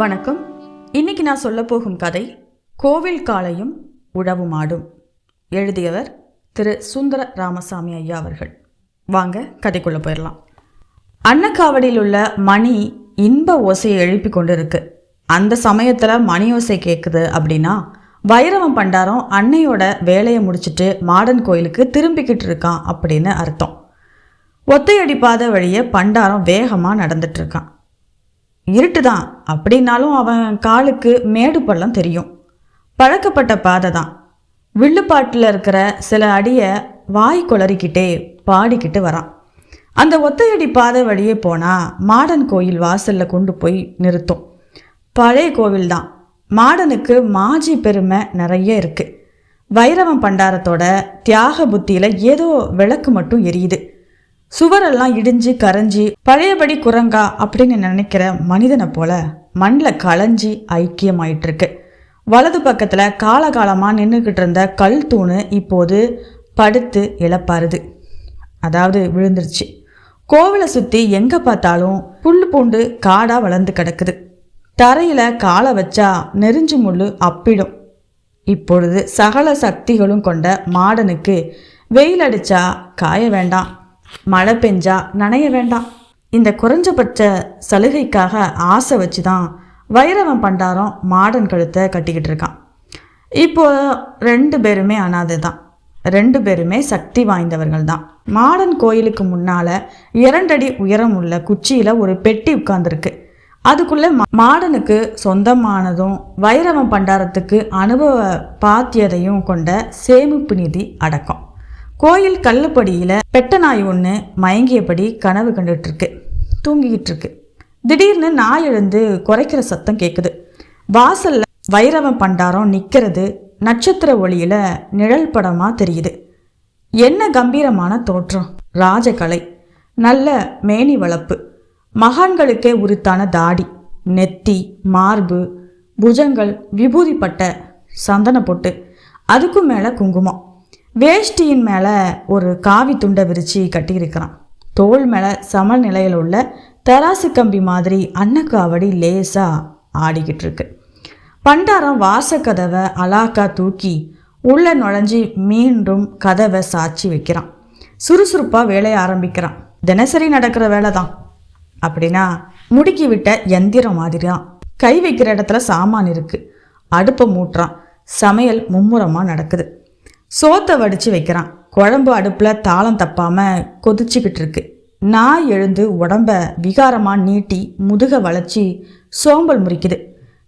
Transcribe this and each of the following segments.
வணக்கம். இன்னைக்கு நான் சொல்ல போகும் கதை கோவில் காளையும் உழவு மாடும் எழுதியவர் திரு சுந்தர ராமசாமி ஐயா அவர்கள். வாங்க கதைக்குள்ள போயிடலாம் அன்னக்காவடியில் உள்ள மணி இன்ப ஓசையை எழுப்பி கொண்டு இருக்கு அந்த சமயத்தில் மணி ஓசை கேட்குது அப்படின்னா வைரவன் பண்டாரம் அன்னையோட வேலையை முடிச்சிட்டு மாடன் கோயிலுக்கு திரும்பிக்கிட்டு இருக்கான் அப்படின்னு அர்த்தம். ஒத்தையடி பாதை வழியே பண்டாரம் வேகமாக நடந்துட்டு இருக்கான். இருட்டு தான் அப்படின்னாலும் அவன் காலுக்கு மேடு பள்ளம் தெரியும். பழக்கப்பட்ட பாதை தான் வில்லுப்பாட்டில் இருக்கிற சில அடியை வாய் குளறிக்கிட்டே பாடிக்கிட்டு வரான். அந்த ஒத்தையடி பாதை வழியே போனால் மாடன் கோயில் வாசலில் கொண்டு போய் நிறுத்தும். பழைய கோவில் தான் மாடனுக்கு மாஜி பெருமை நிறைய இருக்குது வைரவன் பண்டாரத்தோட தியாக புத்தியில் ஏதோ விளக்கு மட்டும் எரியுது. சுவரெல்லாம் இடிஞ்சு கரைஞ்சி பழையபடி குரங்கா அப்படின்னு நினைக்கிற மனிதனை போல மண்ணில் களைஞ்சி ஐக்கியமாயிட்டு இருக்கு வலது பக்கத்தில் காலகாலமாக நின்றுக்கிட்டு இருந்த கல் தூணு இப்போது படுத்து இழப்பாருது அதாவது விழுந்துருச்சு. கோவிலை சுற்றி எங்கே பார்த்தாலும் புல் பூண்டு காடாக வளர்ந்து கிடக்குது. தரையில் காலை வச்சா நெறிஞ்சு முள்ளு அப்பிடும். இப்பொழுது சகல சக்திகளும் கொண்ட மாடனுக்கு வெயில் அடித்தா காய வேண்டாம். மழை பெஞ்சா நனைய வேண்டாம். இந்த குறைஞ்சபட்ச சலுகைக்காக ஆசை வச்சு தான் வைரவன் பண்டாரம் மாடன் கழுத்தை கட்டிக்கிட்டு இருக்கான். இப்போ ரெண்டு பேருமே அனாதை தான் ரெண்டு பேருமே சக்தி வாய்ந்தவர்கள் தான் மாடன் கோயிலுக்கு முன்னால் இரண்டடி உயரம் உள்ள குச்சியில் ஒரு பெட்டி உட்கார்ந்துருக்கு. அதுக்குள்ளே மாடனுக்கு சொந்தமானதும் வைரவன் பண்டாரத்துக்கு அனுபவ பாத்தியதையும் கொண்ட சேமிப்பு நிதி அடக்கம். கோயில் கல்லுப்படியில் பெட்ட நாய் ஒன்று மயங்கியபடி கனவு கண்டுட்டு இருக்கு தூங்கிக்கிட்டு இருக்கு திடீர்னு நாய் எழுந்து குறைக்கிற சத்தம் கேட்குது வாசல்ல வைரவன் பண்டாரம் நிற்கிறது நட்சத்திர ஒளியில நிழல் படமா தெரியுது. என்ன கம்பீரமான தோற்றம். ராஜகலை. நல்ல மேனி வளர்ப்பு மகான்களுக்கே உரித்தான தாடி நெத்தி மார்பு புஜங்கள் விபூதி பட்ட சந்தன பொட்டு. அதுக்கும் மேலே குங்குமம். வேஷ்டியின் மேலே ஒரு காவி துண்டை விரிச்சு கட்டியிருக்கிறான். தோல் மேலே சமநிலையில் உள்ள தராசு கம்பி மாதிரி அன்னக்காவடி லேசாக ஆடிக்கிட்டு இருக்கு. பண்டாரம் வாசக்கதவை அலாக்கா தூக்கி உள்ள நுழைஞ்சி மீண்டும் கதவை சாட்சி வைக்கிறான். சுறுசுறுப்பாக வேலையை ஆரம்பிக்கிறான். தினசரி நடக்கிற வேலை தான் அப்படின்னா முடுக்கி விட்ட எந்திரம் மாதிரி தான் கை வைக்கிற இடத்துல சாமான் இருக்கு. அடுப்பை மூட்டுறான். சமையல் மும்முரமாக நடக்குது. சோத்தை வடித்து வைக்கிறான். குழம்பு அடுப்பில் தாளம் தப்பாமல் கொதிச்சுக்கிட்டு இருக்கு நாய் எழுந்து உடம்ப விகாரமாக நீட்டி முதுக வளைச்சி சோம்பல் முறிக்குது.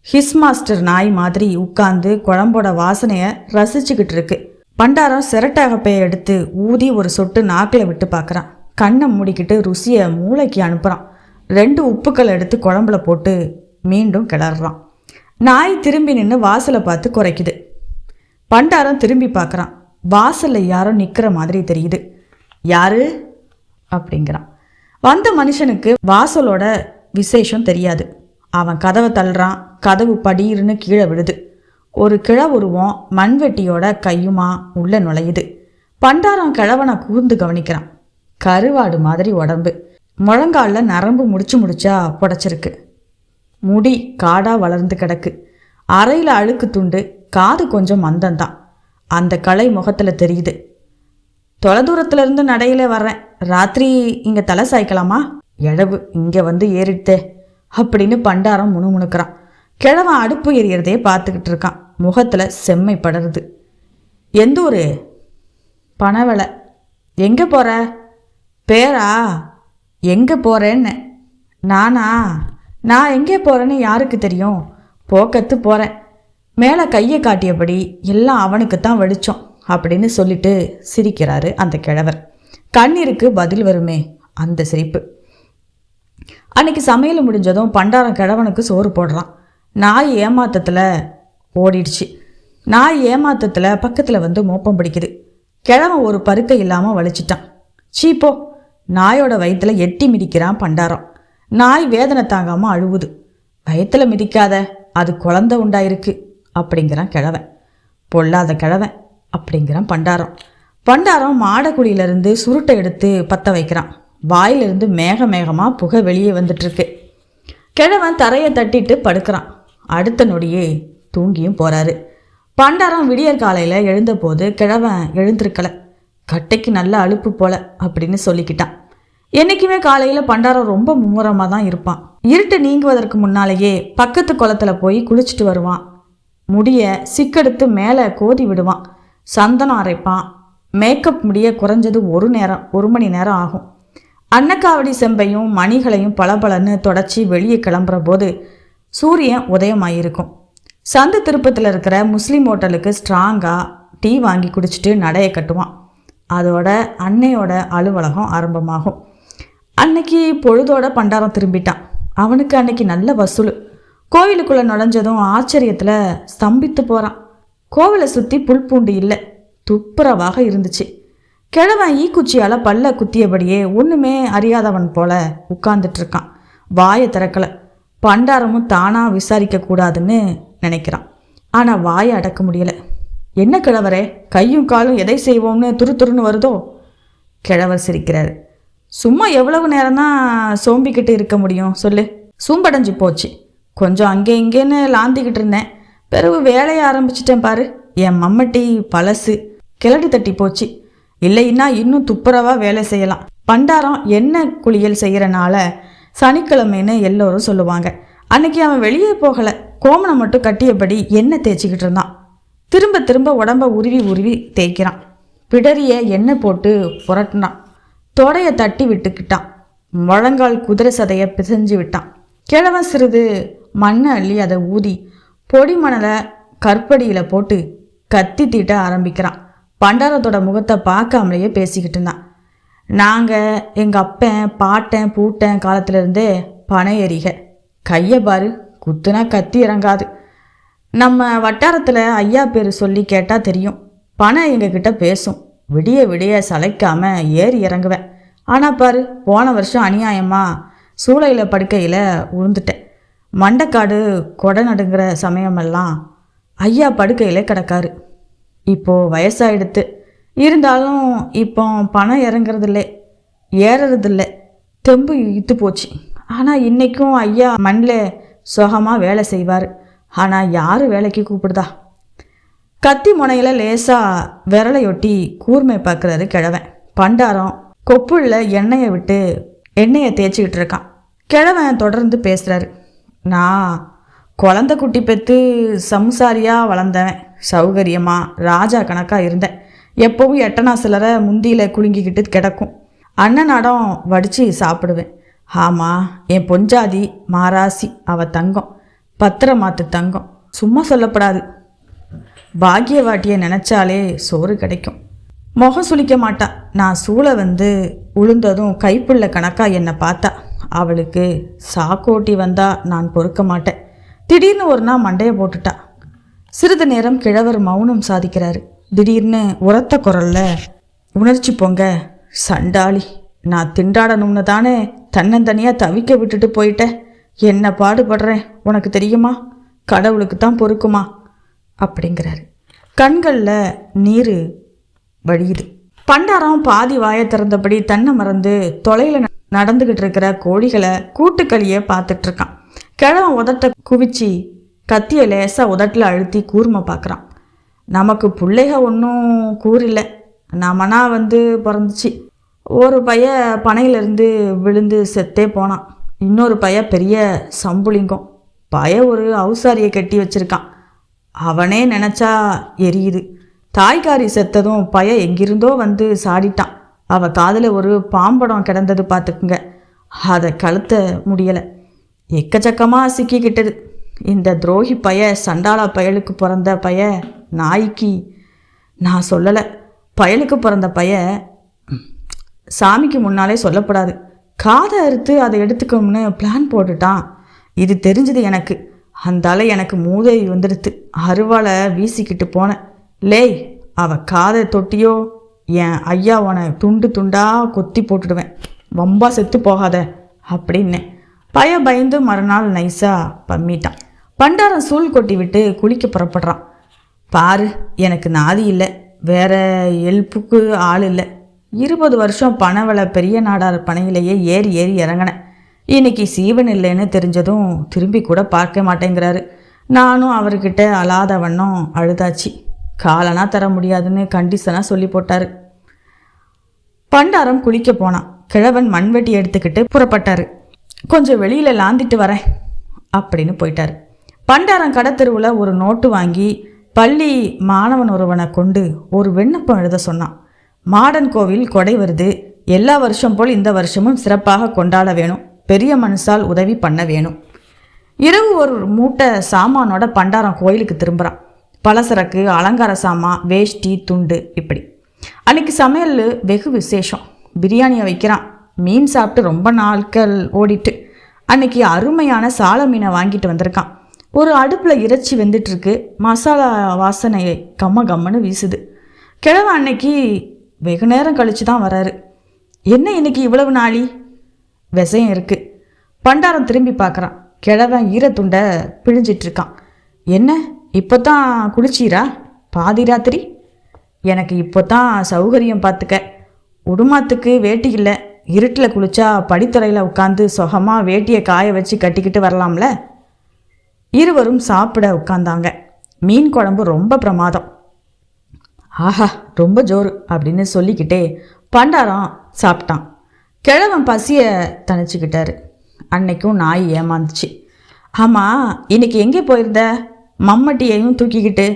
ஹிஸ் மாஸ்டர் நாய் மாதிரி உட்கார்ந்து குழம்போட வாசனையை ரசிச்சுக்கிட்டு இருக்கு பண்டாரம் சிரட்டகப்பையை எடுத்து ஊதி ஒரு சொட்டு நாக்கில் விட்டு பார்க்குறான் கண்ணை மூடிக்கிட்டு ருசியை மூளைக்கு அனுப்புகிறான் ரெண்டு உப்புக்கள் எடுத்து குழம்புல போட்டு மீண்டும் கிளறான் நாய் திரும்பி நின்று வாசலை பார்த்து குறைக்குது. பண்டாரம் திரும்பி பார்க்குறான். வாசலில் யாரோ நிற்கிற மாதிரி தெரியுது. யாரு? அப்படிங்கிறான். வந்த மனுஷனுக்கு வாசலோட விசேஷம் தெரியாது. அவன் கதவை தள்ளுறான். கதவு படீர்னு கீழே விழுது. ஒரு கிழ உருவம் மண்வெட்டியோட கையுமா உள்ள நுழையுது. பண்டாரம் கிழவனை கூர்ந்து கவனிக்கிறான். கருவாடு மாதிரி உடம்பு. முழங்காலில் நரம்பு முடிச்சு முடிச்சா புடைச்சிருக்கு. முடி காடா வளர்ந்து கிடக்கு. அறையில் அழுக்கு துண்டு காது கொஞ்சம் மந்தந்தான் அந்த கலை முகத்தில் தெரியுது. தொலைதூரத்துலேருந்து இருந்து வர்றேன். ராத்திரி இங்கே தலை சாய்க்கலாமா? எழவு இங்கே வந்து ஏறிட்டே. அப்படின்னு பண்டாரம் முணுமுணுக்கிறான். கிழவன் அடுப்பு எரியறதே பார்த்துக்கிட்டு இருக்கான். முகத்தில் செம்மை படருது. எந்த ஊர்? பணவலை எங்கே போகிற பேரா? எங்கே போகிறேன்னு நானா? நான் எங்கே போகிறேன்னு யாருக்கு தெரியும்? போக்கத்து போகிறேன் மேலே கையை காட்டியபடி எல்லாம் அவனுக்கு தான் அப்படின்னு சொல்லிட்டு சிரிக்கிறாரு அந்த கிழவர். கண்ணீருக்கு பதில் வருமே அந்த சிரிப்பு. அன்னைக்கு சமையல் முடிஞ்சதும் பண்டாரம் கிழவனுக்கு சோறு போடுறான். நாய் ஏமாத்தத்தில் ஓடிடுச்சு. நாய் ஏமாத்தத்தில் பக்கத்தில் வந்து மோப்பம் பிடிக்குது. கிழவன் ஒரு பருக்கை இல்லாமல் வலிச்சிட்டான். சீப்போ நாயோட வயித்துல எட்டி மிதிக்கிறான் பண்டாரம். நாய் வேதனை தாங்காமல் அழுவுது. வயித்துல மிதிக்காத அது குழந்தை உண்டாயிருக்கு. அப்படிங்கிறான் கிழவன். பொல்லாத கிழவன் அப்படிங்கிறான் பண்டாரம். பண்டாரம் மாடக்குழியிலிருந்து சுருட்டை எடுத்து பற்ற வைக்கிறான். வாயிலிருந்து மேக மேகமாக புகை வெளியே வந்துட்டுருக்கு. கிழவன் தரையை தட்டிட்டு படுக்கிறான். அடுத்த நொடியே தூங்கியும் போகிறாரு பண்டாரம் விடியற் காலையில் எழுந்தபோது கிழவன் எழுந்திருக்கல. கட்டைக்கு நல்ல அலுப்பு போல அப்படின்னு சொல்லிக்கிட்டான். என்னைக்குமே காலையில் பண்டாரம் ரொம்ப மும்முரமாக தான் இருப்பான். இருட்டு நீங்குவதற்கு முன்னாலேயே பக்கத்து குளத்துல போய் குளிச்சுட்டு வருவான். முடிய சிக்கெடுத்து மேலே கோதி விடுவான். சந்தனம் அரைப்பான். மேக்கப் முடிய குறைஞ்சது ஒரு நேரம் ஒரு மணி நேரம் ஆகும். அன்னக்காவடி செம்பையும் மணிகளையும் பளபளன்னு தொடச்சி வெளியே கிளம்புற போது சூரியன் உதயமாயிருக்கும். சந்து திருப்பத்தில் இருக்கிற முஸ்லீம் ஹோட்டலுக்கு ஸ்ட்ராங்காக டீ வாங்கி குடிச்சிட்டு நடைய கட்டுவான். அதோட அன்னையோட அலுவலகம் ஆரம்பமாகும். அன்னைக்கு பொழுதோட பண்டாரம் திரும்பிட்டான். அவனுக்கு அன்னைக்கு நல்ல வசூல். கோவிலுக்குள்ளே நுழைஞ்சதும் ஆச்சரியத்தில் ஸ்தம்பித்து போகிறான் கோவிலை சுற்றி புல் பூண்டு இல்லை துப்புரவாக இருந்துச்சு. கிழவன் ஈக்குச்சியால் பல்ல குத்தியபடியே ஒன்றுமே அறியாதவன் போல உட்கார்ந்துட்டுருக்கான் வாயை திறக்கல. பண்டாரமும் தானாக விசாரிக்க கூடாதுன்னு நினைக்கிறான். ஆனால் வாயை அடக்க முடியல. என்ன கிழவரே கையும் காலும் எதை செய்வோம்னு துரு துருன்னு வருதோ? கிழவர் சிரிக்கிறாரு. சும்மா எவ்வளவு நேரம்தான் சோம்பிக்கிட்டு இருக்க முடியும் சொல்லு. சூம்படைஞ்சு போச்சு. கொஞ்சம் அங்கே இங்கேன்னு லாந்திக்கிட்டு இருந்தேன். பிறகு வேலையை ஆரம்பிச்சிட்டேன் பாரு. என் மம்மட்டி பழசு. கிளடி தட்டி போச்சு. இல்லைன்னா இன்னும் துப்புரவாக வேலை செய்யலாம். பண்டாரம் எண்ணெய் குளியல் செய்கிறனால சனிக்கிழமைன்னு எல்லோரும் சொல்லுவாங்க. அன்னைக்கு அவன் வெளியே போகலை. கோமணம் மட்டும் கட்டியபடி எண்ணெய் தேய்ச்சிக்கிட்டு இருந்தான். திரும்ப திரும்ப உடம்ப உருவி உருவி தேய்க்கிறான். பிடரிய எண்ணெய் போட்டு புரட்டினான். தொடையை தட்டி விட்டுக்கிட்டான். முழங்கால் குதிரை சதையை பிசைஞ்சு விட்டான். கிழவன் சிறிது மண்ணை அள்ளி அதை ஊதி பொடி மணலை கற்படியில் போட்டு கத்தி தீட்ட ஆரம்பிக்கிறான். பண்டாரத்தோட முகத்தை பார்க்காமலேயே பேசிக்கிட்டு இருந்தான். நாங்கள் எங்கள் அப்பன் பாட்டன் பூட்டன் காலத்திலிருந்தே பனை எறிக. கையை பாரு குத்துனா கத்தி இறங்காது. நம்ம வட்டாரத்தில் ஐயா பேர் சொல்லி கேட்டால் தெரியும். பணம் எங்ககிட்ட பேசும். விடிய விடிய சளைக்காம ஏறி இறங்குவேன். ஆனால் பாரு போன வருஷம் அநியாயமாக சூளையில் படுக்கையில் உழுந்துட்டேன். மண்டைக்காடு கொடை நடுங்கிற சமயமெல்லாம் ஐயா படுக்கையில் கிடக்காரு. இப்போது வயசாயிடுத்து. இருந்தாலும் இப்போ பணம் இறங்குறதில்லை. ஏறுறதில்ல. தெம்பு இத்து போச்சு. ஆனால் இன்றைக்கும் ஐயா மண்ணில் சுகமாக வேலை செய்வார். ஆனால் யார் வேலைக்கு கூப்பிடுதா? கத்தி முனையில் லேசாக விரலையொட்டி கூர்மை பார்க்குறாரு கிழவன். பண்டாரம் கொப்புள்ள எண்ணெயை விட்டு எண்ணெயை தேய்ச்சிக்கிட்டு இருக்கான். கிழவன் தொடர்ந்து பேசுகிறாரு நான் குழந்த குட்டி பெற்று சம்சாரியாக வளர்ந்தேன் சௌகரியமாக ராஜா கணக்காக இருந்தேன். எப்போவும் எட்டனா சிலரை முந்தியில் குலுங்கிக்கிட்டு கிடக்கும். அண்ணனாடம் வடித்து சாப்பிடுவேன். ஆமாம் என் பொஞ்சாதி மாராசி அவ தங்கம். பத்திரமாத்து தங்கம். சும்மா சொல்லப்படாது. பாக்கியவாட்டியை நினச்சாலே சோறு கிடைக்கும். முகம் சுளிக்க மாட்டா. நான் சூளை வந்து உளுந்ததும் கைப்புள்ள கணக்காக என்னை பார்த்தா. அவளுக்கு சாக்கோட்டி வந்தால் நான் பொறுக்க மாட்டேன். திடீர்னு ஒரு நாள் மண்டையை போட்டுட்டா. சிறிது நேரம் கிழவர் மௌனம் சாதிக்கிறாரு. திடீர்னு உரத்த குரல்ல உணர்ச்சி பொங்க சண்டாளி நான் திண்டாடணும்னு தானே தன்னந்தனியாக தவிக்க விட்டுட்டு போயிட்டேன். என்ன பாடுபடுறேன்? உனக்கு தெரியுமா? கடவுளுக்கு தான் பொறுக்குமா? அப்படிங்கிறாரு. கண்களில் நீர் வழியுது. பண்டாரம் பாதி வாயை திறந்தபடி தன்னை மறந்து தொலையில் நடந்துக்கிட்டு இருக்கிற கோழிகளை கூட்டுக்களியே பார்த்துட்டு இருக்கான் கிழவன் உதட்ட குவிச்சு கத்தியை லேசாக உதட்டில் அழுத்தி கூர்மை பார்க்குறான். நமக்கு பிள்ளைக ஒன்றும் கூறில்லை. நமனா வந்து பிறந்துச்சு. ஒரு பைய பனையிலேருந்து விழுந்து செத்தே போனான். இன்னொரு பைய பெரிய சம்புளிங்கம் பய ஒரு அவுசாரியை கட்டி வச்சிருக்கான். அவனே நினச்சா எரியுது. தாய்காரி செத்ததும் பய எங்கிருந்தோ வந்து சாடிட்டான். அவ காதில் ஒரு பாம்படம் கிடந்தது பார்த்துக்குங்க. அதை கழுத்த முடியலை. எக்கச்சக்கமாக சிக்கிக்கிட்டது. இந்த துரோகி பைய சண்டாளா பயலுக்கு பிறந்த பைய நாய்க்கு. நான் சொல்லலை. பயலுக்கு பிறந்த பைய சாமிக்கு முன்னாலே சொல்லப்படாது. காதை அறுத்து அதை எடுத்துக்கணும்னு பிளான் போட்டுட்டான். இது தெரிஞ்சது எனக்கு. அந்தால எனக்கு மூதை வந்துடுத்து. அருவாளை வீசிக்கிட்டு போனேன். லேய் அவ காதை தொட்டியோ என் ஐயா உன துண்டு துண்டாக கொத்தி போட்டுடுவேன். வம்பா செத்து போகாத அப்படின்னேன் பய பயந்து மறுநாள் நைஸாக பம்மிட்டான். பண்டாரம் சூழ் கொட்டி விட்டு குளிக்க புறப்படுறான். பாரு எனக்கு நாதி இல்லை. வேற எழுப்புக்கு ஆள் இல்லை. இருபது வருஷம் பணவளை பெரிய நாடார் பனையிலேயே ஏறி ஏறி இறங்கினேன். இன்னைக்கு சீவன் இல்லைன்னு தெரிஞ்சதும் திரும்பி கூட பார்க்க மாட்டேங்கிறாரு. நானும் அவர்கிட்ட அழாத வண்ணம் அழுதாச்சு. காலனா தர முடியாதுன்னு கண்டிஷனாக சொல்லி போட்டார். பண்டாரம் குளிக்க போனான் கிழவன் மண்வெட்டி எடுத்துக்கிட்டு புறப்பட்டார். கொஞ்சம் வெளியில் லாந்திட்டு வரேன் அப்படின்னு போயிட்டார். பண்டாரம் கடத்தெருவில் ஒரு நோட்டு வாங்கி பள்ளி மாணவன் ஒருவனை கொண்டு ஒரு விண்ணப்பம் எழுத சொன்னான். மாடன் கோவில் கொடை வருது எல்லா வருஷம் போல் இந்த வருஷமும் சிறப்பாக கொண்டாட வேணும் பெரிய மனுஷால் உதவி பண்ண வேணும். இரவு ஒரு மூட்டை சாமானோட பண்டாரம் கோயிலுக்கு திரும்புகிறான் பலசரக்கு அலங்கார சாமான் வேஷ்டி துண்டு இப்படி. அன்னைக்கு சமையல் வெகு விசேஷம். பிரியாணியை வைக்கிறான். மீன் சாப்பிட்டு ரொம்ப நாட்கள் ஓடிட்டு. அன்னைக்கு அருமையான சால மீனை வாங்கிட்டு வந்திருக்கான். ஒரு அடுப்பில் இறைச்சி வெந்துட்டுருக்கு. மசாலா வாசனை கம்ம கம்மன்னு வீசுது. கிழவன் அன்னைக்கு வெகு நேரம் கழித்து தான் வராரு. என்ன இன்னைக்கு இவ்வளவு நாளி? விஷயம் இருக்குது பண்டாரம் திரும்பி பார்க்குறான். கிழவன் ஈரத்துண்டை பிழிஞ்சிட்டு இருக்கான். என்ன? இப்போ தான் குளிச்சீரா? பாதி ராத்திரி? எனக்கு இப்போ தான் சௌகரியம் பார்த்துக்க. உடுமாத்துக்கு வேட்டி இல்லை. இருட்டில் குளிச்சா படித்துறையில் உட்காந்து சுகமாக வேட்டியை காய வச்சு கட்டிக்கிட்டு வரலாம்ல? இருவரும் சாப்பிட உட்காந்தாங்க மீன் குழம்பு ரொம்ப பிரமாதம். ஆஹா ரொம்ப ஜோறு அப்படின்னு சொல்லிக்கிட்டே பண்டாரம் சாப்பிட்டான். கிழவன் பசியை தணிச்சுக்கிட்டாரு. அன்னைக்கும் நாய் ஏமாந்துச்சு. ஆமாம் இன்னைக்கு எங்கே போயிருந்த? மம்மட்டியையும் தூக்கிக்கிட்டு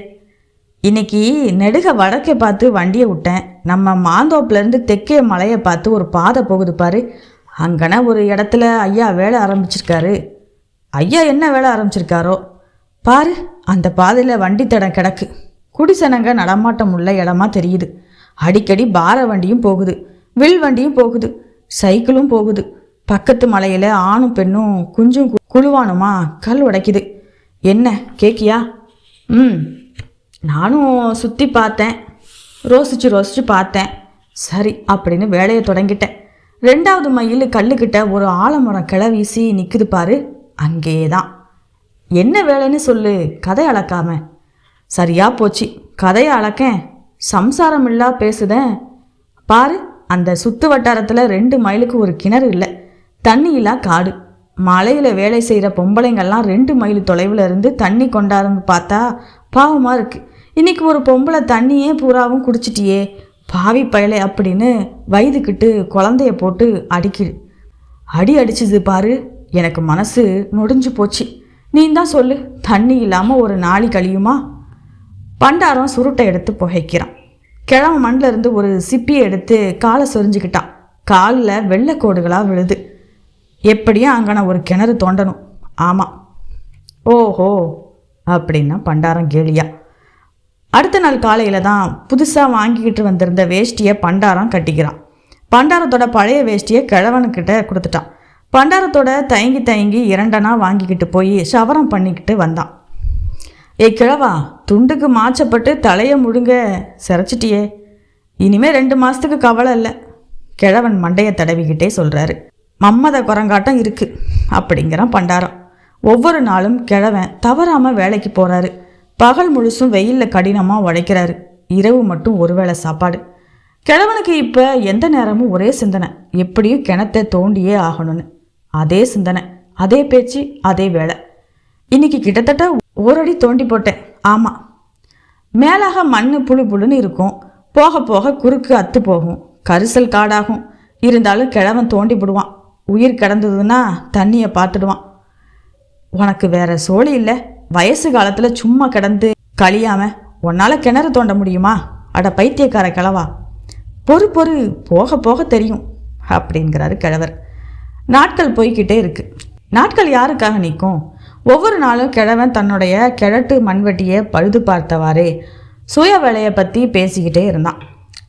இன்னைக்கு நெடுக வடக்கே பார்த்து வண்டியை விட்டேன். நம்ம மாந்தோப்புலேருந்து தெற்கே மலையை பார்த்து ஒரு பாதை போகுது பாரு. அங்கன ஒரு இடத்துல ஐயா வேலை ஆரம்பிச்சிருக்காரு. ஐயா என்ன வேலை ஆரம்பிச்சிருக்காரோ? பாரு அந்த பாதையில் வண்டி தடம் கிடக்கு. குடிசனங்க நடமாட்டம் உள்ள இடமா தெரியுது. அடிக்கடி பார வண்டியும் போகுது. வில் வண்டியும் போகுது. சைக்கிளும் போகுது. பக்கத்து மலையில் ஆணும் பெண்ணும் குஞ்சும் குழுவானுமா கல் உடைக்குது. என்ன கேக்கியா? ம். நானும் சுற்றி பார்த்தேன். ரோசிச்சு ரோசிச்சு பார்த்தேன். சரி அப்படின்னு வேலையை தொடங்கிட்டேன். ரெண்டாவது மயில் கல்லுக்கிட்ட ஒரு ஆலமரம் கிளை வீசி நிற்குது பாரு அங்கேயே தான் என்ன வேலைன்னு சொல்லு கதை அளக்காம. சரியா போச்சு கதையை அளக்கேன். சம்சாரம் இல்லா பேசுதேன். பாரு அந்த சுத்து வட்டாரத்தில் ரெண்டு மைலுக்கு ஒரு கிணறு இல்லை. தண்ணி இல்லா காடு. மலையில் வேலை செய்கிற பொம்பளைங்கள்லாம் ரெண்டு மைல் தொலைவில் இருந்து தண்ணி கொண்டாருந்து பார்த்தா பாவமாக இருக்குது இன்னைக்கு ஒரு பொம்பளை தண்ணியே பூராவும் குடிச்சிட்டியே பாவி பயலை அப்படின்னு வயதுக்கிட்டு குழந்தைய போட்டு அடிக்கிடு அடி அடிச்சது பாரு எனக்கு மனசு நொடிஞ்சு போச்சு. நீ தான் சொல்லு தண்ணி இல்லாமல் ஒரு நாளி கழியுமா? பண்டாரம் சுருட்டை எடுத்து புகைக்கிறான். கிழமை மண்ணில் இருந்து ஒரு சிப்பியை எடுத்து காலை சொரிஞ்சுக்கிட்டான். காலில் வெள்ளைக்கோடுகளாக விழுது. எப்படியும் அங்கே ஒரு கிணறு தோண்டணும். ஆமாம் ஓஹோ அப்படின்னா பண்டாரம் கேலியா. அடுத்த நாள் காலையில் தான் புதுசாக வாங்கிக்கிட்டு வந்திருந்த வேஷ்டியை பண்டாரம் கட்டிக்கிறான். பண்டாரத்தோட பழைய வேஷ்டியை கிழவனுக்கிட்ட கொடுத்துட்டான். பண்டாரத்தோட தயங்கி தயங்கி இரண்டனா வாங்கிக்கிட்டு போய் சவரம் பண்ணிக்கிட்டு வந்தான். ஏய் கிழவா துண்டுக்கு மாச்சப்பட்டு தலையை முழுங்க. சிரைச்சிட்டியே. இனிமே ரெண்டு மாதத்துக்கு கவலை இல்லை. கிழவன் மண்டையை தடவிக்கிட்டே சொல்கிறாரு மம்மத குரங்காட்டம் இருக்குது அப்படிங்கிறான் பண்டாரம். ஒவ்வொரு நாளும் கிழவன் தவறாமல் வேலைக்கு போகிறாரு பகல் முழுசும் வெயிலில் கடினமாக உழைக்கிறாரு. இரவு மட்டும் ஒருவேளை சாப்பாடு. கிழவனுக்கு இப்போ எந்த நேரமும் ஒரே சிந்தனை. எப்படியும் கிணத்தை தோண்டியே ஆகணும்னு. அதே சிந்தனை அதே பேச்சு அதே வேலை. இன்னைக்கு கிட்டத்தட்ட ஒரு அடி தோண்டி போட்டேன். ஆமாம் மேலாக மண் புழு புழுன்னு இருக்கும். போக போக குறுக்கு அத்து போகும். கரிசல் காடாகும். இருந்தாலும் கிழவன் தோண்டி விடுவான் உயிர் கிடந்ததுன்னா தண்ணியை பார்த்துடுவான். உனக்கு வேற சோழி இல்லை. வயசு காலத்தில் சும்மா கிடந்து கழியாம உன்னால் கிணறு தோண்ட முடியுமா? அட பைத்தியக்கார கிழவா. பொறு பொறு போக போக தெரியும் அப்படிங்கிறாரு கிழவர். நாட்கள் போய்கிட்டே இருக்கு. நாட்கள் யாருக்காக நிற்கும்? ஒவ்வொரு நாளும் கிழவன் தன்னுடைய கிழட்டு மண்வெட்டியை பழுது பார்த்தவாறே சுய வேலையை பற்றி பேசிக்கிட்டே இருந்தான்.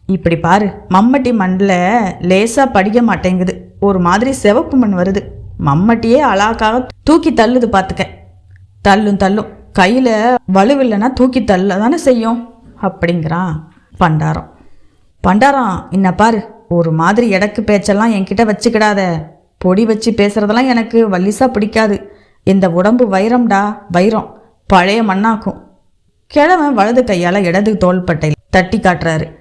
இப்படி பாரு மம்மட்டி மண்ணில் லேசாக படிக்க மாட்டேங்குது. ஒரு மாதிரி சிவப்பு மண் வருது. மம்மட்டியே அழகாக தூக்கி தள்ளுது பார்த்துக்க. தள்ளும் தள்ளும். கையில் வலுவில்லைன்னா தூக்கி தள்ள தானே செய்யும்? அப்படிங்கிறான் பண்டாரம். பண்டாரம் என்ன பாரு ஒரு மாதிரி இடக்கு பேச்செல்லாம் என்கிட்ட வச்சுக்கிடாத. பொடி வச்சு பேசுறதெல்லாம் எனக்கு வல்லிசா பிடிக்காது. இந்த உடம்பு வைரம்டா வைரம். பழைய மண்ணாக்கும். கிழவன் வலது கையால் இடது தோள்பட்டை தட்டி காட்டுறாரு.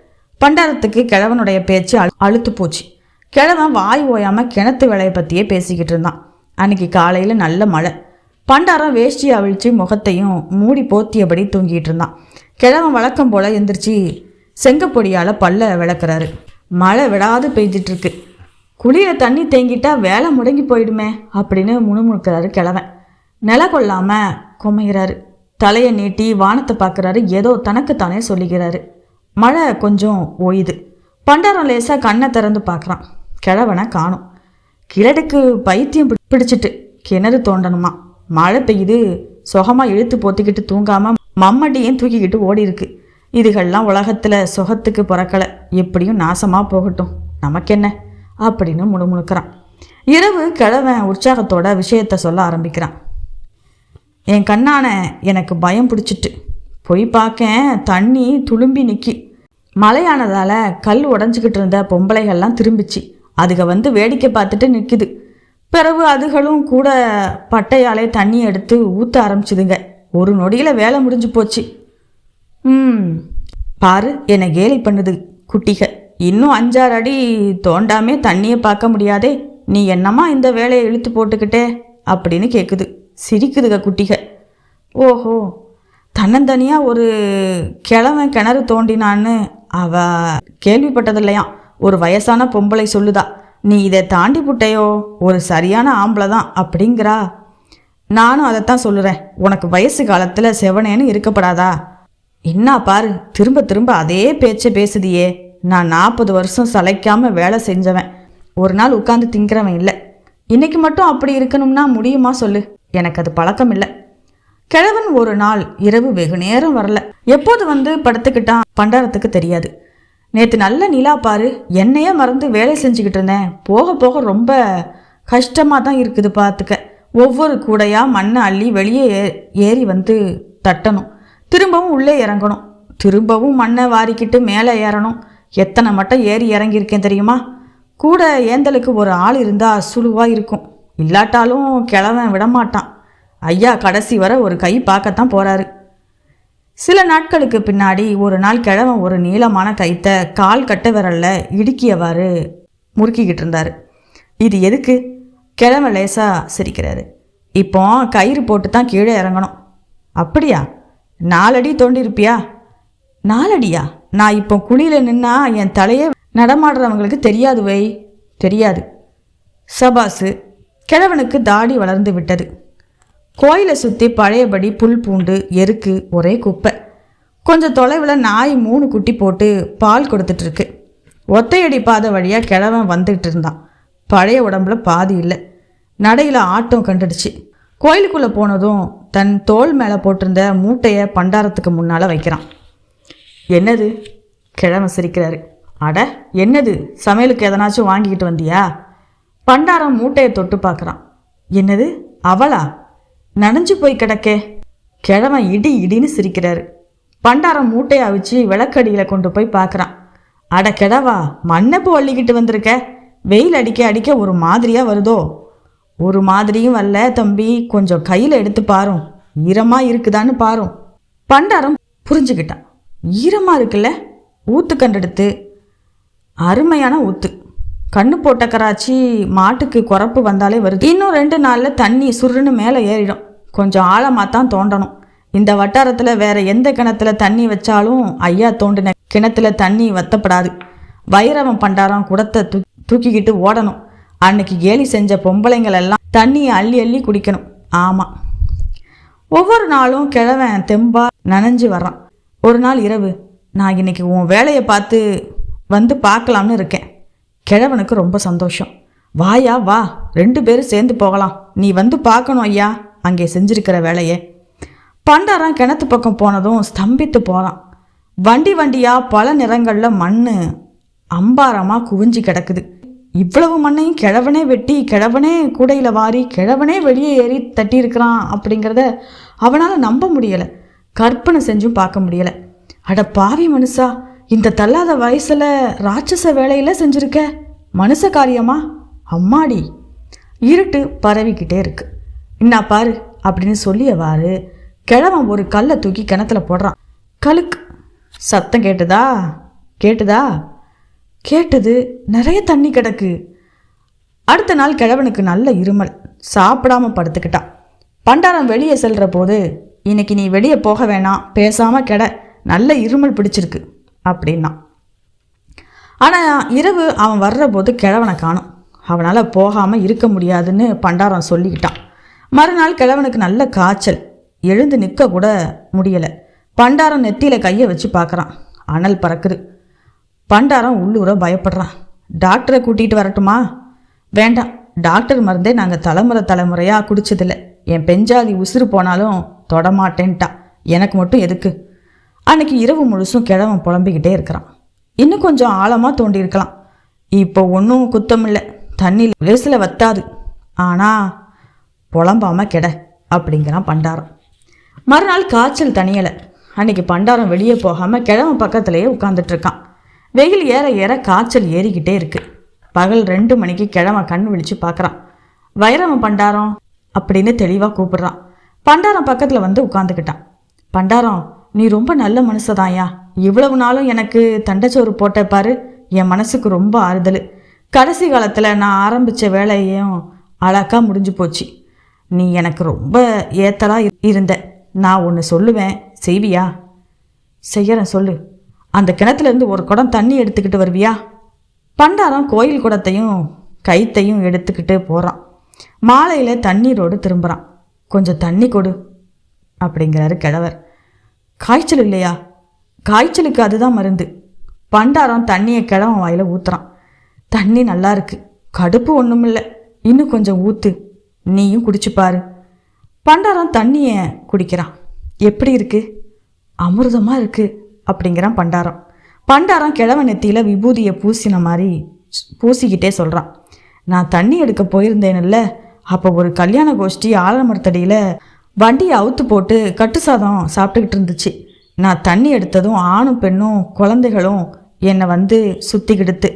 பண்டாரத்துக்கு கிழவனுடைய பேச்சு அழு- அழுத்து போச்சு. கிழவன் வாய் ஓயாமல் கிணத்து வேலையை பற்றியே பேசிக்கிட்டு இருந்தான். அன்னைக்கு காலையில் நல்ல மழை. பண்டாரம் வேஷ்டி அவிழ்ச்சி முகத்தையும் மூடி போத்தியபடி தூங்கிட்டு இருந்தான். கிழவன் வழக்கம் போல் எந்திரிச்சு செங்கப்பொடியால் பல்ல விளக்குறாரு. மழை விடாது பெய்ஞ்சிட்ருக்கு குளியில் தண்ணி தேங்கிட்டா வேலை முடங்கி போயிடுமே அப்படின்னு முணுமுணுக்கிறாரு கிழவன். நில கொள்ளாமல் குமைகிறாரு தலையை நீட்டி வானத்தை பார்க்குறாரு. ஏதோ தனக்குத்தானே சொல்லிக்கிறாரு மழை கொஞ்சம் ஓயுது. பண்டாரம் லேசாக கண்ணை திறந்து பார்க்குறான். கிழவனை காணும். கிழடுக்கு பைத்தியம் பிடிச்சிட்டு கிணறு தோண்டணுமா? மழை பெய்யுது சுகமாக இழுத்து போத்திக்கிட்டு தூங்காம மம்மட்டியும் தூக்கிக்கிட்டு ஓடி இருக்கு இதுகள்லாம் உலகத்தில் சுகத்துக்கு பிறக்கலை. எப்படியும் நாசமாக போகட்டும். நமக்கென்ன? அப்படின்னு முணுமுணுக்கிறான். இரவு கிழவன் உற்சாகத்தோட விஷயத்த சொல்ல ஆரம்பிக்கிறான். என் கண்ணான எனக்கு பயம் பிடிச்சிட்டு. போய் பார்க்கேன் தண்ணி துளும்பி நிற்கி மழையானதால் கல் உடஞ்சிக்கிட்டு இருந்த பொம்பளைகள்லாம் திரும்பிச்சு. அதுக வந்து வேடிக்கை பார்த்துட்டு நிற்குது பிறகு அதுகளும் கூட பட்டையாலே தண்ணி எடுத்து ஊற்ற ஆரம்பிச்சுதுங்க. ஒரு நொடியில் வேலை முடிஞ்சு போச்சு. ம் பாரு என்னை கேலி பண்ணுது குட்டிக. இன்னும் அஞ்சாறு அடி தோண்டாமே தண்ணியை பார்க்க முடியாதே. நீ என்னம்மா இந்த வேலையை இழுத்து போட்டுக்கிட்டே அப்படின்னு கேட்குது சிரிக்குதுக குட்டிக. ஓஹோ தன்னந்தனியாக ஒரு கிழவன் கிணறு தோண்டினான்னு அவ கேள்விப்பட்டதில்லையாம். ஒரு வயசான பொம்பளை சொல்லுதா நீ இதை தாண்டி புட்டையோ? ஒரு சரியான ஆம்பளை தான் அப்படிங்கிறா. நானும் அதைத்தான் சொல்லுறேன். உனக்கு வயசு காலத்தில் செவனேன்னு இருக்கப்படாதா? என்ன பாரு திரும்ப திரும்ப அதே பேச்சை பேசுதியே. நான் நாற்பது வருஷம் சளைக்காம வேலை செஞ்சவன். ஒரு நாள் உட்காந்து திங்கிறவன் இல்லை. இன்னைக்கு மட்டும் அப்படி இருக்கணும்னா முடியுமா சொல்லு. எனக்கு அது பழக்கம் இல்லை. கிழவன் ஒரு நாள் இரவு வெகு நேரம் வரல. எப்போது வந்து படுத்துக்கிட்டான் பண்டாரத்துக்கு தெரியாது. நேற்று நல்ல நிலா பாரு. என்னையே மறந்து வேலை செஞ்சுக்கிட்டு இருந்தேன். போக போக ரொம்ப கஷ்டமாக தான் இருக்குது பார்த்துக்க. ஒவ்வொரு கூடையாக மண்ணை அள்ளி வெளியே ஏ- ஏறி வந்து தட்டணும். திரும்பவும் உள்ளே இறங்கணும். திரும்பவும் மண்ணை வாரிக்கிட்டு மேலே ஏறணும். எத்தனை மட்டும் ஏறி இறங்கியிருக்கேன் தெரியுமா? கூட ஏந்தலுக்கு ஒரு ஆள் இருந்தால் சுழுவாக இருக்கும். இல்லாட்டாலும் கிழவன் விடமாட்டான். ஐயா கடைசி வரை ஒரு கை பார்க்கத்தான் போகிறாரு சில நாட்களுக்கு பின்னாடி ஒரு நாள் கிழவன் ஒரு நீளமான கைத்தை கால் கட்ட விரலில் இடுக்கியவாறு முறுக்கிக்கிட்டு இருந்தார். இது எதுக்கு? கிழவன் லேசாக சிரிக்கிறாரு. இப்போ கயிறு போட்டு தான் கீழே இறங்கணும். அப்படியா? நாலடி தோண்டிருப்பியா? நாலடியா? நான் இப்போ குழியில் நின்னா என் தலையே நடமாடுறவங்களுக்கு தெரியாது வை. தெரியாது. சபாசு கிழவனுக்கு தாடி வளர்ந்து விட்டது. கோயிலை சுற்றி பழையபடி புல் பூண்டு எருக்கு ஒரே குப்பை. கொஞ்சம் தொலைவில் நாய் மூணு குட்டி போட்டு பால் கொடுத்துட்டு இருக்கு ஒத்தையடி பாதை வழியாக கிழவன் வந்துகிட்டு இருந்தான் பழைய உடம்புல பாதி இல்லை. நடையில் ஆட்டம் கண்டுடுச்சு. கோயிலுக்குள்ளே போனதும் தன் தோல் மேலே போட்டிருந்த மூட்டையை பண்டாரத்துக்கு முன்னால் வைக்கிறான். என்னது? கிழவன் சிரிக்கிறாரு. அட என்னது? சமையலுக்கு எதனாச்சும் வாங்கிக்கிட்டு வந்தியா? பண்டாரம் மூட்டையை தொட்டு பார்க்குறான் என்னது? அவளா? நனைஞ்சு போய் கிடக்கே. கிழமை இடி இடின்னு சிரிக்கிறாரு. பண்டாரம் மூட்டையை அவிச்சு விளக்கடியில் கொண்டு போய் பார்க்குறான். அட கிடவா மண்ணப்பு அள்ளிக்கிட்டு வந்திருக்க. வெயில் அடிக்க அடிக்க ஒரு மாதிரியாக வருதோ? ஒரு மாதிரியும் வரல தம்பி கொஞ்சம் கையில் எடுத்து பாரும். ஈரமாக இருக்குதான்னு பாரும். பண்டாரம் புரிஞ்சுக்கிட்டான். ஈரமாக இருக்குல்ல? ஊத்து கண்டெடுத்து. அருமையான ஊத்து. கண்ணு போட்ட கராச்சி மாட்டுக்கு குறப்பு வந்தாலே வருது. இன்னும் ரெண்டு நாளில் தண்ணி சுருன்னு மேலே ஏறிடும். கொஞ்சம் ஆழமாக தான் தோண்டணும். இந்த வட்டாரத்தில் வேற எந்த கிணத்துல தண்ணி வச்சாலும் ஐயா தோண்டின கிணத்துல தண்ணி வத்தப்படாது. வைரவன் பண்டாரம் குடத்தை தூ தூக்கிக்கிட்டு ஓடணும். அன்னைக்கு கேலி செஞ்ச பொம்பளைங்கள் எல்லாம் தண்ணியை அள்ளி அள்ளி குடிக்கணும். ஆமாம் ஒவ்வொரு நாளும் கிழவன் தெம்பா நனைஞ்சு வர்றான். ஒரு நாள் இரவு நான் இன்னைக்கு உன் வேலையை பார்த்து வந்து பார்க்கலாம்னு இருக்கேன். கிழவனுக்கு ரொம்ப சந்தோஷம். வாயா வா. ரெண்டு பேரும் சேர்ந்து போகலாம். நீ வந்து பார்க்கணும் ஐயா. அங்கே செஞ்சிருக்கிற வேலையை. பண்டாரம் கிணத்து பக்கம் போனதும் ஸ்தம்பித்து போகிறான் வண்டி வண்டியாக பல நிறங்களில் மண் அம்பாரமாக குவிஞ்சு கிடக்குது. இவ்வளவு மண்ணையும் கிழவனே வெட்டி கிழவனே கூடையில் வாரி கிழவனே வெளியே ஏறி தட்டியிருக்கிறான் அப்படிங்கிறத அவனால் நம்ப முடியலை. கற்பனை செஞ்சும் பார்க்க முடியலை. அட பாவி மனுஷா இந்த தள்ளாத வயசில் ராட்சச வேலையில் செஞ்சுருக்க? மனுஷ காரியமா? அம்மாடி. இருட்டு பரவிக்கிட்டே இருக்குது இன்னா பாரு அப்படின்னு சொல்லியவாறு கிழவன் ஒரு கல்லை தூக்கி கிணத்துல போடுறான். கழுக்கு சத்தம் கேட்டுதா? கேட்டுதா? கேட்டது நிறைய தண்ணி கிடக்கு. அடுத்த நாள் கிழவனுக்கு நல்ல இருமல். சாப்பிடாம படுத்துக்கிட்டான். பண்டாரம் வெளியே செல்கிற போது இன்னைக்கு நீ வெளியே போக வேணாம் பேசாமல் கெட. நல்ல இருமல் பிடிச்சிருக்கு அப்படின்னா. ஆனால் இரவு அவன் வர்ற போது கிழவனை காணும். அவனால் போகாமல் இருக்க முடியாதுன்னு பண்டாரம் சொல்லிக்கிட்டான். மறுநாள் கிழவனுக்கு நல்ல காய்ச்சல். எழுந்து நிற்க கூட முடியலை. பண்டாரம் நெத்தியில் கையை வச்சு பார்க்குறான். அனல் பறக்குது. பண்டாரம் உள்ளூர பயப்படுறான். டாக்டரை கூட்டிகிட்டு வரட்டுமா? வேண்டாம். டாக்டர் மருந்தே நாங்கள் தலைமுறை தலைமுறையாக குடிச்சதில்ல. என் பெஞ்சாதி உசுறு போனாலும் தொடமாட்டேன்ட்டா. எனக்கு மட்டும் எதுக்கு? அன்னைக்கு இரவு முழுசும் கிழவன் புலம்பிக்கிட்டே இருக்கிறான். இன்னும் கொஞ்சம் ஆழமாக தோண்டி இருக்கலாம் இப்போ ஒன்றும் குத்தமில்லை. தண்ணியில் லேசில் வத்தாது. ஆனால் புலம்பாம கெட அப்படிங்கிறான் பண்டாரம். மறுநாள் காய்ச்சல் தனியலை அன்னைக்கு பண்டாரம் வெளியே போகாமல் கிழமை பக்கத்துலேயே உட்காந்துட்ருக்கான் வெயில் ஏற ஏற காய்ச்சல் ஏறிக்கிட்டே இருக்கு. பகல் ரெண்டு மணிக்கு கிழவன் கண் விழிச்சு பார்க்குறான் வைரவன் பண்டாரம் அப்படின்னு தெளிவாக கூப்பிடுறான். பண்டாரம் பக்கத்தில் வந்து உட்காந்துக்கிட்டான் பண்டாரம் நீ ரொம்ப நல்ல மனுஷதாயா இவ்வளவு நாளும் எனக்கு தண்டச்சோறு போட்ட பாரு. என் மனசுக்கு ரொம்ப ஆறுதல். கடைசி காலத்தில் நான் ஆரம்பித்த வேலையும் அழகா முடிஞ்சு போச்சு. நீ எனக்கு ரொம்ப ஏத்தலா இருந்த. நான் ஒன்று சொல்லுவேன். செய்வியா? செய்யறேன் சொல்லு. அந்த கிணத்துலேருந்து ஒரு குடம் தண்ணி எடுத்துக்கிட்டு வருவியா? பண்டாரம் கோயில் குடத்தையும் கைத்தையும் எடுத்துக்கிட்டு போகிறான் மாலையில் தண்ணீரோடு திரும்புகிறான் கொஞ்சம் தண்ணி கொடு அப்படிங்கிறாரு கிழவர் காய்ச்சல் இல்லையா? காய்ச்சலுக்கு அதுதான் மருந்து. பண்டாரம் தண்ணியை கிழவன் வாயில் ஊற்றுறான் தண்ணி நல்லா இருக்கு. கடுப்பு ஒன்றும் இல்லை இன்னும் கொஞ்சம் ஊற்று நீயும் குடிச்சுப்பாரு பண்டாரம் தண்ணியை குடிக்கிறான். எப்படி இருக்கு? அமிர்தமாக இருக்கு அப்படிங்கிறான் பண்டாரம். பண்டாரம் கிழவ நெத்தியில் விபூதியை பூசின மாதிரி பூசிக்கிட்டே சொல்கிறான் நான் தண்ணி எடுக்க போயிருந்தேன்ல அப்போ ஒரு கல்யாண கோஷ்டி ஆலமரத்தடியில் வண்டியை அவுத்து போட்டு கட்டு சாதம் சாப்பிட்டுக்கிட்டு இருந்துச்சு. நான் தண்ணி எடுத்ததும் ஆணும் பெண்ணும் குழந்தைகளும் என்னை வந்து சுற்றிக்கிடுத்து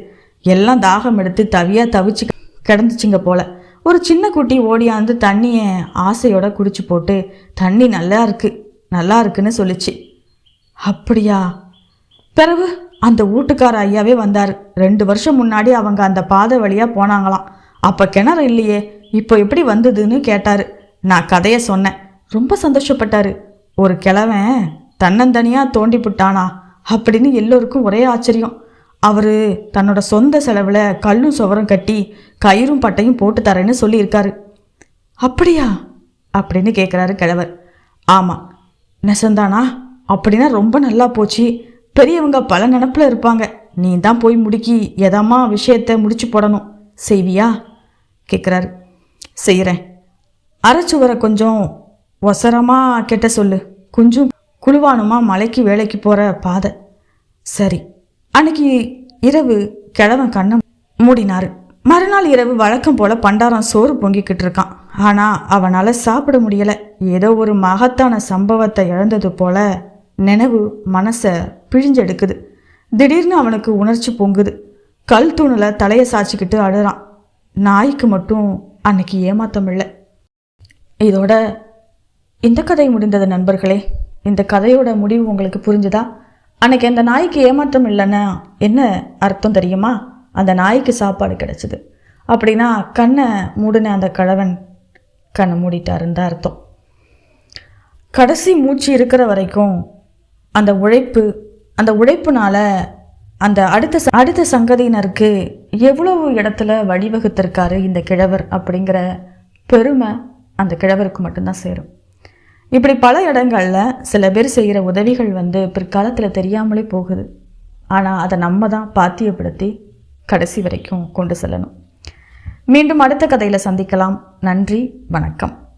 எல்லாம் தாகம் எடுத்து தவியாக தவிச்சு கிடந்துச்சுங்க போல. ஒரு சின்ன குட்டி ஓடியாந்து தண்ணியை ஆசையோட குடிச்சு போட்டு தண்ணி நல்லா இருக்கு நல்லா இருக்குன்னு சொல்லிச்சு. அப்படியா? பிறகு அந்த வீட்டுக்கார ஐயாவே வந்தார். ரெண்டு வருஷம் முன்னாடி அவங்க அந்த பாதை வழியாக போனாங்களாம். அப்போ கிணறு இல்லையே இப்போ எப்படி வந்ததுன்னு கேட்டார். நான் கதையை சொன்னேன். ரொம்ப சந்தோஷப்பட்டார். ஒரு கிழவன் தன்னந்தனியாக தோண்டி விட்டானா அப்படின்னு எல்லோருக்கும் ஒரே ஆச்சரியம். அவர் தன்னோட சொந்த செலவில் கல்லும் சுவரம் கட்டி கயிறும் பட்டையும் போட்டு தரேன்னு சொல்லியிருக்காரு. அப்படியா? அப்படின்னு கேட்குறாரு கிழவர் ஆமாம் நெசந்தானா? அப்படின்னா ரொம்ப நல்லா போச்சு. பெரியவங்க பல நினப்பில் இருப்பாங்க. நீ தான் போய் முடுக்கி எதமா விஷயத்த முடிச்சு போடணும். செய்வியா? கேட்குறாரு செய்கிறேன் அரைச்சுவரை கொஞ்சம் ஒசரமாக கெட்ட சொல்லு. கொஞ்சம் குழுவானுமா மலைக்கு வேலைக்கு போகிற பாதை. சரி அன்னைக்கு இரவு கிழவன் கண்ணை மூடினாரு. மறுநாள் இரவு வழக்கம் போல பண்டாரம் சோறு பொங்கிக்கிட்டு இருக்கான். ஆனால் அவனால் சாப்பிட முடியல. ஏதோ ஒரு மகத்தான சம்பவத்தை இழந்தது போல நினைவு மனசை பிழிஞ்செடுக்குது. திடீர்னு அவனுக்கு உணர்ச்சி பொங்குது. கல் தூணில் தலையை சாய்ச்சிக்கிட்டு அழுறான். நாய்க்கு மட்டும் அன்னைக்கு ஏமாத்தம் இல்லை. இதோட இந்த கதை முடிந்தது நண்பர்களே. இந்த கதையோட முடிவு உங்களுக்கு புரிஞ்சுதா? அன்னைக்கு அந்த நாய்க்கு ஏமாற்றம் இல்லைன்னா என்ன அர்த்தம் தெரியுமா? அந்த நாய்க்கு சாப்பாடு கிடச்சிது. அப்படின்னா கண்ணை மூடின அந்த கழவன் கண்ணை மூடிட்டாருன்னு தான் அர்த்தம். கடைசி மூச்சு இருக்கிற வரைக்கும் அந்த உழைப்பு அந்த உழைப்புனால அந்த அடுத்த அடுத்த சங்கதியினருக்கு எவ்வளவு இடத்துல வழிவகுத்திருக்காரு இந்த கிழவர் அப்படிங்கிற பெருமை அந்த கிழவருக்கு மட்டும்தான் சேரும். இப்படி பல இடங்களில் சில பேர் செய்கிற உதவிகள் வந்து பிற்காலத்தில் தெரியாமலே போகுது. ஆனால் அதை நம்ம தான் பாத்தியப்படுத்தி கடைசி வரைக்கும் கொண்டு செல்லணும். மீண்டும் அடுத்த கதையில் சந்திக்கலாம். நன்றி வணக்கம்.